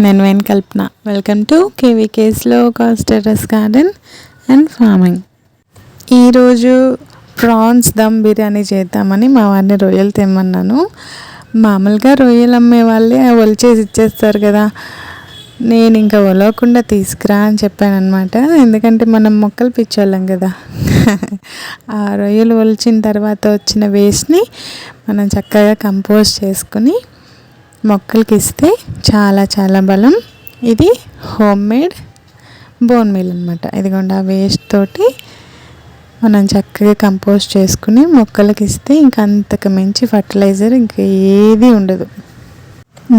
నేను వెన్ Kalpana. Welcome to కేవీకేస్లో ఒక టెర్రస్ గార్డెన్ అండ్ ఫార్మింగ్ ఈరోజు ప్రాన్స్ దమ్ బిర్యానీ చేద్దామని మా వారిని రొయ్యలు తెమ్మన్నాను. మామూలుగా రొయ్యలు అమ్మే వాళ్ళే ఒలిచేసి ఇచ్చేస్తారు కదా. నేను ఇంకా ఒలవకుండా తీసుకురా అని చెప్పాను అనమాట ఎందుకంటే మనం మొక్కలు పిచ్చోళ్ళం కదా. ఆ రొయ్యలు ఒలిచిన తర్వాత వచ్చిన వేస్ట్ని మనం చక్కగా కంపోజ్ చేసుకుని మొక్కలకి ఇస్తే చాలా చాలా బలం. ఇది హోమ్ మేడ్ బోన్ మీల్ అనమాట ఇదిగోండి ఆ వేస్ట్ తోటి మనం చక్కగా కంపోస్ట్ చేసుకుని మొక్కలకి ఇస్తే ఇంకా అంతకు మించి ఫర్టిలైజర్ ఇంకా ఏది ఉండదు.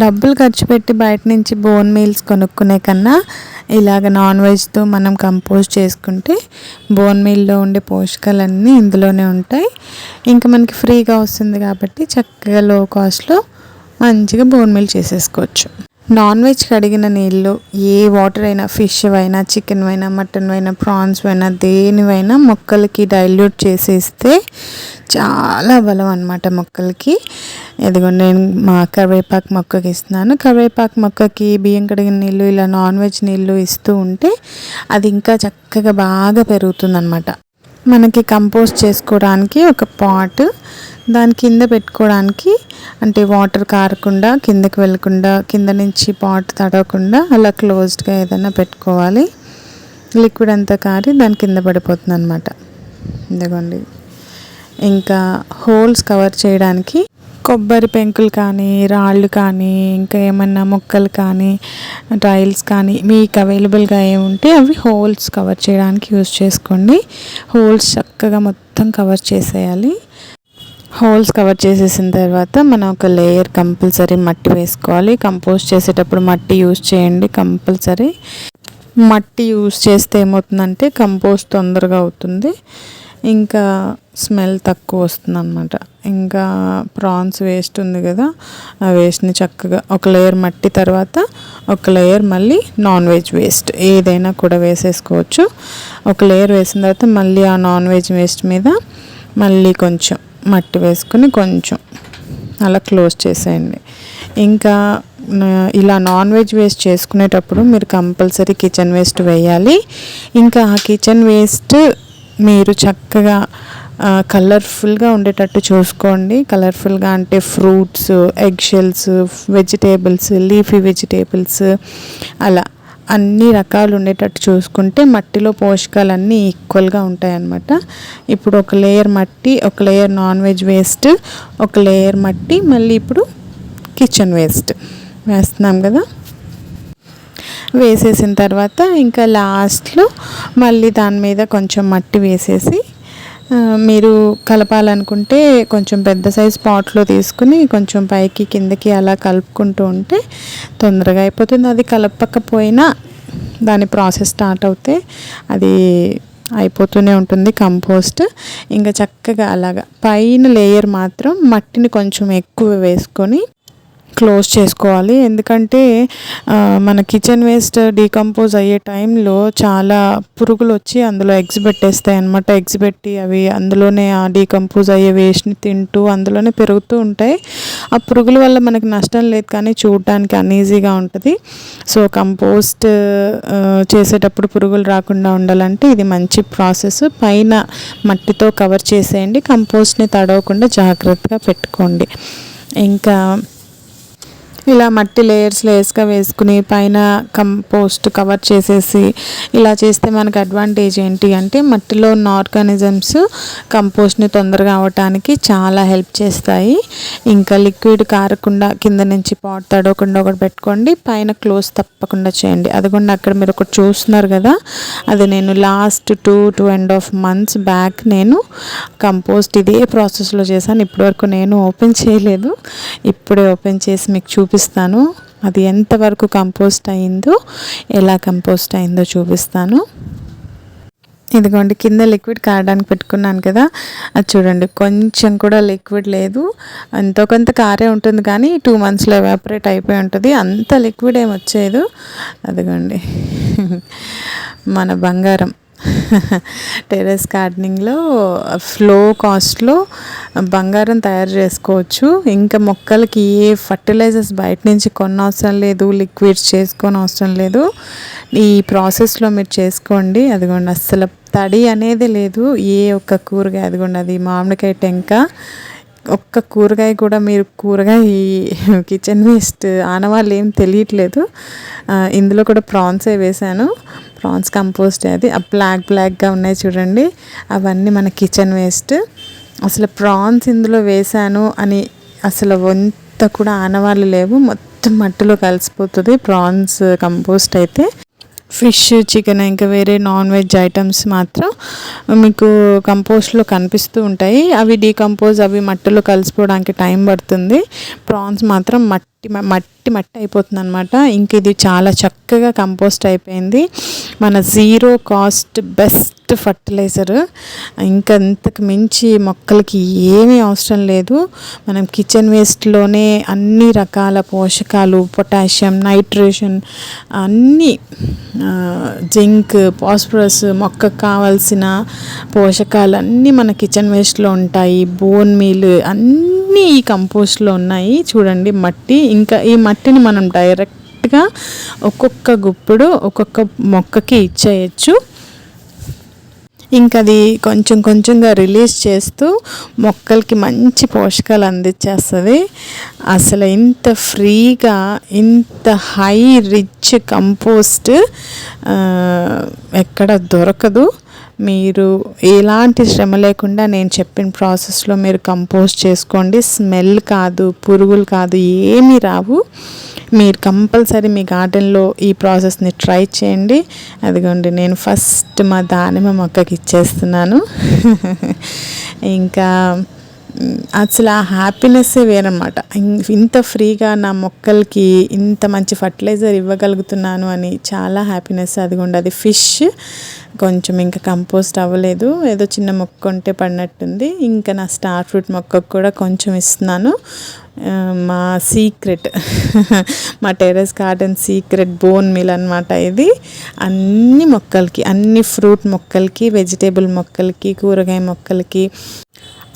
డబ్బులు ఖర్చు పెట్టి బయట నుంచి బోన్ మీల్స్ కొనుక్కునే కన్నా ఇలాగ నాన్ వెజ్తో మనం కంపోజ్ చేసుకుంటే బోన్ మీల్లో ఉండే పోషకాలన్నీ ఇందులోనే ఉంటాయి. ఇంకా మనకి ఫ్రీగా వస్తుంది కాబట్టి చక్కగా లో కాస్ట్లో మంచిగా బోన్ మీల్ చేసేసుకోవచ్చు. నాన్ వెజ్ కడిగిన నీళ్ళు ఏ వాటర్ అయినా ఫిష్ అయినా చికెన్ అయినా మటన్ అయినా ప్రాన్స్ అయినా దేనివైనా మొక్కలకి డైల్యూట్ చేసేస్తే చాలా బలం అనమాట మొక్కలకి. ఎదిగో నేను మా కరివేపాకు మొక్కకి ఇస్తున్నాను. కరివేపాకు మొక్కకి బియ్యం కడిగిన నీళ్ళు ఇలా నాన్ వెజ్ నీళ్ళు ఇస్తూ ఉంటే అది ఇంకా చక్కగా బాగా పెరుగుతుంది అనమాట మనకి కంపోస్ట్ చేసుకోవడానికి ఒక పాట్ దాని కింద పెట్టుకోవడానికి అంటే వాటర్ కారకుండా కిందకి వెళ్ళకుండా కింద నుంచి పాట్ తడవకుండా అలా క్లోజ్డ్గా ఏదైనా పెట్టుకోవాలి. లిక్విడ్ అంతా కారి దాని కింద పడిపోతుంది అనమాట ఇదిగోండి. ఇంకా హోల్స్ కవర్ చేయడానికి కొబ్బరి పెంకులు కానీ రాళ్ళు కానీ ఇంకా ఏమన్నా మొక్కలు కానీ టైల్స్ కానీ మీకు అవైలబుల్గా ఏముంటే అవి హోల్స్ కవర్ చేయడానికి యూజ్ చేసుకోండి. హోల్స్ చక్కగా మొత్తం కవర్ చేసేయాలి. హోల్స్ కవర్ చేసేసిన తర్వాత మనం ఒక లేయర్ కంపల్సరీ మట్టి వేసుకోవాలి. కంపోస్ట్ చేసేటప్పుడు మట్టి యూజ్ చేయండి కంపల్సరీ. మట్టి యూజ్ చేస్తే ఏమవుతుందంటే కంపోస్ట్ తొందరగా అవుతుంది. ఇంకా స్మెల్ తక్కువ వస్తుంది అనమాట ఇంకా ప్రాన్స్ వేస్ట్ ఉంది కదా ఆ వేస్ట్ని చక్కగా ఒక లేయర్ మట్టి తర్వాత ఒక లేయర్ మళ్ళీ నాన్ వెజ్ వేస్ట్ ఏదైనా కూడా వేసేసుకోవచ్చు. ఒక లేయర్ వేసిన తర్వాత మళ్ళీ ఆ నాన్ వెజ్ వేస్ట్ మీద మళ్ళీ కొంచెం మట్టి వేసుకొని కొంచెం అలా క్లోజ్ చేసేయండి. ఇంకా ఇలా నాన్ వెజ్ వేస్ట్ చేసుకునేటప్పుడు మీరు కంపల్సరీ కిచెన్ వేస్ట్ వేయాలి. ఇంకా ఆ కిచెన్ వేస్ట్ మీరు చక్కగా కలర్ఫుల్గా ఉండేటట్టు చూసుకోండి. కలర్ఫుల్గా అంటే fruits egg shells vegetables leafy vegetables అలా. అన్ని రకాలు ఉండేటట్టు చూసుకుంటే మట్టిలో పోషకాలు అన్నీ ఈక్వల్గా ఉంటాయన్నమాట. ఇప్పుడు ఒక లేయర్ మట్టి ఒక లేయర్ నాన్ వెజ్ వేస్ట్ ఒక లేయర్ మట్టి మళ్ళీ ఇప్పుడు కిచెన్ వేస్ట్ వేస్తున్నాం కదా. వేసేసిన తర్వాత ఇంకా లాస్ట్లో మళ్ళీ దాని మీద కొంచెం మట్టి వేసేసి మీరు కలపాలనుకుంటే కొంచెం పెద్ద సైజ్ పాట్లో తీసుకుని కొంచెం పైకి కిందకి అలా కలుపుకుంటూ ఉంటే తొందరగా అయిపోతుంది. అది కలపకపోయినా దాని ప్రాసెస్ స్టార్ట్ అవుతే అది అయిపోతూనే ఉంటుంది కంపోస్ట్. ఇంకా చక్కగా అలాగా పైన లేయర్ మాత్రం మట్టిని కొంచెం ఎక్కువ వేసుకొని క్లోజ్ చేసుకోవాలి. ఎందుకంటే మన కిచెన్ వేస్ట్ డీకంపోజ్ అయ్యే టైంలో చాలా పురుగులు వచ్చి అందులో ఎగ్స్ పెట్టేస్తాయి అనమాట ఎగ్స్ పెట్టి అవి అందులోనే ఆ డీకంపోజ్ అయ్యే వేస్ట్ని తింటూ అందులోనే పెరుగుతూ ఉంటాయి. ఆ పురుగుల వల్ల మనకి నష్టం లేదు కానీ చూడడానికి అన్ఈజీగా ఉంటుంది. సో కంపోస్ట్ చేసేటప్పుడు పురుగులు రాకుండా ఉండాలంటే ఇది మంచి ప్రాసెస్. పైన మట్టితో కవర్ చేసేయండి. కంపోస్ట్ని తడవకుండా జాగ్రత్తగా పెట్టుకోండి. ఇంకా ఇలా మట్టి లేయర్స్ లేయర్స్గా వేసుకుని పైన కంపోస్ట్ కవర్ చేసేసి ఇలా చేస్తే మనకు అడ్వాంటేజ్ ఏంటి అంటే మట్టిలో ఉన్న ఆర్గానిజమ్స్ కంపోస్ట్ని తొందరగా అవ్వటానికి చాలా హెల్ప్ చేస్తాయి. ఇంకా లిక్విడ్ కారకుండా కింద నుంచి పాట్ తడవకుండా ఒకటి పెట్టుకోండి పైన క్లోజ్ తప్పకుండా చేయండి. అదిగోండి అక్కడ మీరు ఒకటి చూస్తున్నారు కదా అది నేను last two two and half months back నేను కంపోస్ట్ ఇదే ప్రాసెస్లో చేశాను. ఇప్పటివరకు నేను ఓపెన్ చేయలేదు. ఇప్పుడే ఓపెన్ చేసి మీకు చూపి చూపిస్తాను. అది ఎంతవరకు కంపోస్ట్ అయిందో ఎలా కంపోస్ట్ అయిందో చూపిస్తాను. ఇదిగోండి కింద లిక్విడ్ కారడానికి పెట్టుకున్నాను కదా. అది చూడండి కొంచెం కూడా లిక్విడ్ లేదు. ఎంతో కొంత కారే ఉంటుంది కానీ టూ మంత్స్లో ఎవాపరేట్ అయిపోయి ఉంటుంది. అంత లిక్విడ్ ఏమి వచ్చేది అదిగోండి మన బంగారం. టెరెస్ గార్డెనింగ్లో ఫ్లో కాస్ట్లో బంగారం తయారు చేసుకోవచ్చు. ఇంకా మొక్కలకి ఏ ఫర్టిలైజర్స్ బయట నుంచి కొన్న అవసరం లేదు లిక్విడ్స్ చేసుకొని అవసరం లేదు. ఈ ప్రాసెస్లో మీరు చేసుకోండి. అదిగోండి అస్సలు తడి అనేది లేదు. ఏ ఒక్క కూరగాయ అదిగోండి అది మామిడికాయ టెంక. ఒక్క కూరగాయ కూడా మీరు కూరగాయ ఈ కిచెన్ వేస్ట్ ఆనవాళ్ళు ఏం తెలియట్లేదు. ఇందులో కూడా ప్రాన్సే వేసాను ప్రాన్స్ కంపోస్ట్ అది. ఆ బ్లాక్ బ్లాక్గా ఉన్నాయి చూడండి. అవన్నీ మన కిచెన్ వేస్ట్ అసలు ప్రాన్స్ ఇందులో వేసాను అని అసలు వంత కూడా ఆనవాళ్ళు లేవు. మొత్తం మట్టిలో కలిసిపోతుంది. ప్రాన్స్ కంపోస్ట్ అయితే. ఫిష్ చికెన్ ఇంకా వేరే నాన్ వెజ్ ఐటమ్స్ మాత్రం మీకు కంపోస్ట్లో కనిపిస్తూ ఉంటాయి. అవి డీకంపోజ్ అవి మట్టిలో కలిసిపోవడానికి టైం పడుతుంది. ప్రాన్స్ మాత్రం మట్టి మట్టి మట్టి అయిపోతుంది అనమాట ఇంక ఇది చాలా చక్కగా కంపోస్ట్ అయిపోయింది. మన జీరో కాస్ట్ బెస్ట్ ఫర్టిలైజర్. ఇంకా మించి మొక్కలకి ఏమీ అవసరం లేదు. మనం కిచెన్ వేస్ట్లోనే అన్ని రకాల పోషకాలు పొటాషియం నైట్రేషన్ అన్నీ జింక్ పాస్ఫరస్ మొక్కకు కావాల్సిన పోషకాలు అన్నీ మన కిచెన్ వేస్ట్లో ఉంటాయి. బోన్ మీల్ అన్నీ ఈ కంపోస్ట్లో ఉన్నాయి. చూడండి మట్టి ఇంకా ఈ మట్టిని మనం డైరెక్ట్గా ఒక్కొక్క గుప్పుడు ఒక్కొక్క మొక్కకి ఇచ్చేయచ్చు. ఇంకా అది కొంచెం కొంచెంగా రిలీజ్ చేస్తూ మొక్కలకి మంచి పోషకాలు అందించేస్తుంది. అసలు ఇంత ఫ్రీగా ఇంత హై రిచ్ కంపోస్ట్ ఎక్కడ దొరకదు. మీరు ఎలాంటి శ్రమ లేకుండా నేను చెప్పిన ప్రాసెస్లో మీరు కంపోజ్ చేసుకోండి. స్మెల్ కాదు పురుగులు కాదు ఏమీ రావు. మీరు కంపల్సరీ మీ గార్డెన్లో ఈ ప్రాసెస్ని ట్రై చేయండి. అదిగోండి నేను ఫస్ట్ మా దానిమ్మ మొక్కకి ఇచ్చేస్తున్నాను. ఇంకా అసలు ఆ హ్యాపీనెస్సే వేరనమాట ఇంత ఫ్రీగా నా మొక్కలకి ఇంత మంచి ఫర్టిలైజర్ ఇవ్వగలుగుతున్నాను అని చాలా హ్యాపీనెస్ అది అది ఫిష్ కొంచెం ఇంకా కంపోస్ట్ అవ్వలేదు. ఏదో చిన్న మొక్క ఉంటే పడినట్టుంది. ఇంకా నా స్టార్ ఫ్రూట్ మొక్కకు కూడా కొంచెం ఇస్తున్నాను. మా సీక్రెట్ మా terrace garden secret bone meal అనమాట ఇది. అన్ని మొక్కలకి అన్ని ఫ్రూట్ మొక్కలకి వెజిటేబుల్ మొక్కలకి కూరగాయ మొక్కలకి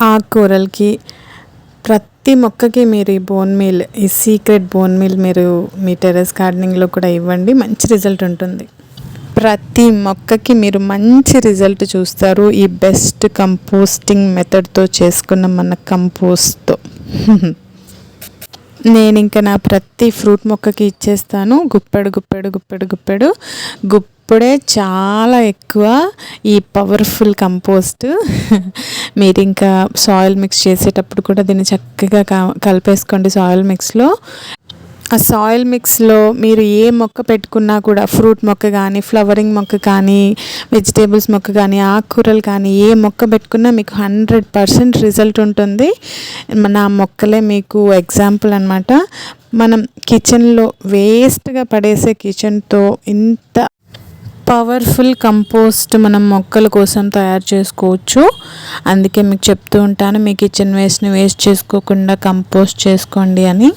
ఆకుకూరలకి ప్రతి మొక్కకి మీరు ఈ బోన్ మీల్ ఈ సీక్రెట్ బోన్ మీల్ మీరు మీ టెరెస్ గార్డెనింగ్లో కూడా ఇవ్వండి. మంచి రిజల్ట్ ఉంటుంది. ప్రతి మొక్కకి మీరు మంచి రిజల్ట్ చూస్తారు. ఈ బెస్ట్ కంపోస్టింగ్ మెథడ్తో చేసుకున్న మన కంపోస్ట్తో నేను ఇంకా నా ప్రతి ఫ్రూట్ మొక్కకి ఇచ్చేస్తాను. గుప్పెడు గుప్పెడు గుప్పెడు. గుప్పెడు అప్పుడే చాలా ఎక్కువ ఈ పవర్ఫుల్ కంపోస్ట్ మీరు ఇంకా సాయిల్ మిక్స్ చేసేటప్పుడు కూడా దీన్ని చక్కగా కలిపేసుకోండి సాయిల్ మిక్స్లో ఆ సాయిల్ మిక్స్లో మీరు ఏ మొక్క పెట్టుకున్నా కూడా ఫ్రూట్ మొక్క కానీ ఫ్లవరింగ్ మొక్క కానీ వెజిటేబుల్స్ మొక్క కానీ ఆకుకూరలు కానీ ఏ మొక్క పెట్టుకున్నా మీకు హండ్రెడ్ పర్సెంట్ రిజల్ట్ ఉంటుంది. నా మొక్కలే మీకు ఎగ్జాంపుల్ అనమాట మనం కిచెన్లో వేస్ట్గా పడేసే కిచెన్తో ఇంత పవర్ఫుల్ కంపోస్ట్ మనం మొక్కల కోసం తయారు చేసుకోవచ్చు. అందుకే మీకు చెప్తూ ఉంటాను మీ కిచెన్ వేస్ట్ని వేస్ట్ చేసుకోకుండా కంపోస్ట్ చేసుకోండి అని.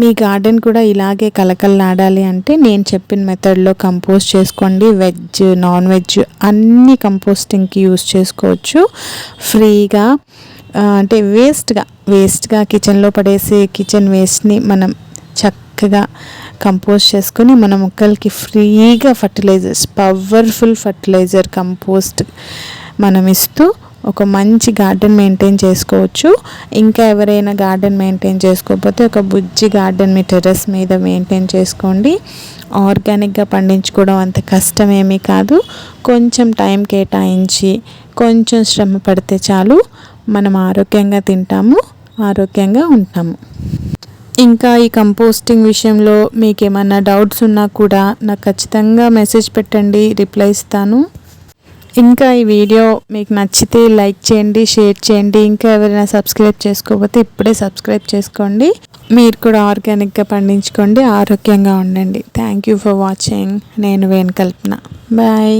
మీ గార్డెన్ కూడా ఇలాగే కలకలలాడాలి అంటే నేను చెప్పిన మెథడ్లో కంపోస్ట్ చేసుకోండి. వెజ్ నాన్ వెజ్ అన్ని కంపోస్టింగ్కి యూస్ చేసుకోవచ్చు. ఫ్రీగా అంటే వేస్ట్గా వేస్ట్గా కిచెన్లో పడేసే కిచెన్ వేస్ట్ని మనం చక్క చక్కగా కంపోజ్ చేసుకొని మన మొక్కలకి ఫ్రీగా ఫర్టిలైజర్స్ పవర్ఫుల్ ఫర్టిలైజర్ కంపోస్ట్ మనం ఇస్తూ ఒక మంచి గార్డెన్ మెయింటైన్ చేసుకోవచ్చు. ఇంకా ఎవరైనా గార్డెన్ మెయింటైన్ చేసుకోకపోతే ఒక బుజ్జి గార్డెన్ మీ టెర్రస్ మీద మెయింటైన్ చేసుకోండి. ఆర్గానిక్గా పండించుకోవడం అంత కష్టమేమీ కాదు. కొంచెం టైం కేటాయించి కొంచెం శ్రమ పడితే చాలు. మనం ఆరోగ్యంగా తింటాము ఆరోగ్యంగా ఉంటాము. ఇంకా ఈ కంపోస్టింగ్ విషయంలో మీకు ఏమన్నా డౌట్స్ ఉన్నా కూడా నాకు ఖచ్చితంగా మెసేజ్ పెట్టండి రిప్లై ఇస్తాను. ఇంకా ఈ వీడియో మీకు నచ్చితే లైక్ చేయండి షేర్ చేయండి. ఇంకా ఎవరైనా సబ్స్క్రైబ్ చేసుకోకపోతే ఇప్పుడే సబ్స్క్రైబ్ చేసుకోండి. మీరు కూడా ఆర్గానిక్గా పండించుకోండి ఆరోగ్యంగా ఉండండి. థ్యాంక్ యూ ఫర్ వాచింగ్ నేను వేణుకల్పన. బాయ్